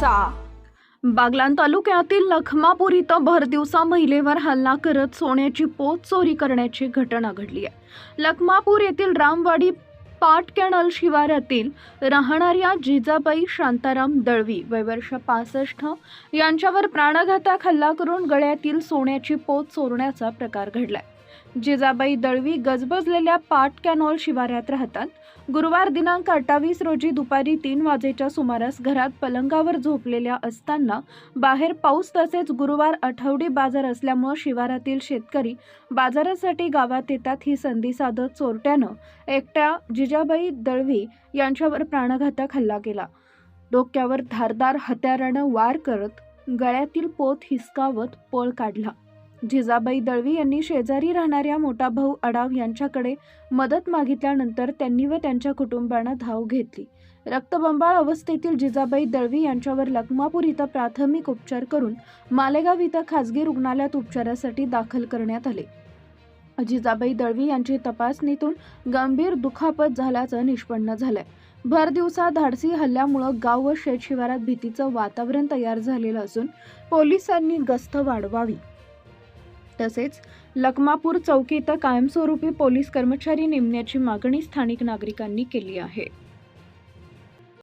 घडामोडींचा बागलान तालुक्यातील लखमापूर इथं भरदिवसा महिलेवर हल्ला करत सोन्याची पोत चोरी करण्याची घटना घडली आहे. लखमापूर येथील रामवाडी पाट कॅनल शिवारातील राहणाऱ्या जिजाबाई शांताराम दळवी वयवर्ष पासष्ट यांच्यावर प्राणघातक हल्ला करून गळ्यातील सोन्याची पोत चोरण्याचा प्रकार घडलाय. जिजाबाई दळवी गजबजलेल्या पाट कॅनॉल शिवारात राहतात. गुरुवार दिनांक अठ्ठावीस रोजी दुपारी तीन वाजेच्या सुमारास घरात पलंगावर झोपलेल्या असताना बाहेर पाऊस तसेच गुरुवार आठवडी बाजार असल्यामुळे शिवारातील शेतकरी बाजारासाठी गावात येतात ही संधी साधत चोरट्यानं एकट्या जिजाबाई दळवी यांच्यावर प्राणघातक हल्ला केला. डोक्यावर धारदार हत्यारानं वार करत गळ्यातील पोत हिसकावत पळ काढला. जिजाबाई दळवी यांनी शेजारी राहणाऱ्या मोठा भाऊ अडाव यांच्याकडे मदत मागितल्यानंतर त्यांनी व त्यांच्या कुटुंबानं धाव घेतली. रक्तबंबाळ अवस्थेतील जिजाबाई दळवी यांच्यावर लखमापूर इथं प्राथमिक उपचार करून मालेगाव इथं खासगी रुग्णालयात उपचारासाठी दाखल करण्यात आले. जिजाबाई दळवी यांची तपासणीतून गंभीर दुखापत झाल्याचं निष्पन्न झालंय. भर दिवसा धाडसी हल्ल्यामुळं गाव व शेतशिवारात भीतीचं वातावरण तयार झालेलं असून पोलिसांनी गस्त वाढवावी. तसेच लखमापूर चौकी इथं कायमस्वरूपी पोलीस कर्मचारी नेमण्याची मागणी स्थानिक नागरिकांनी केली आहे.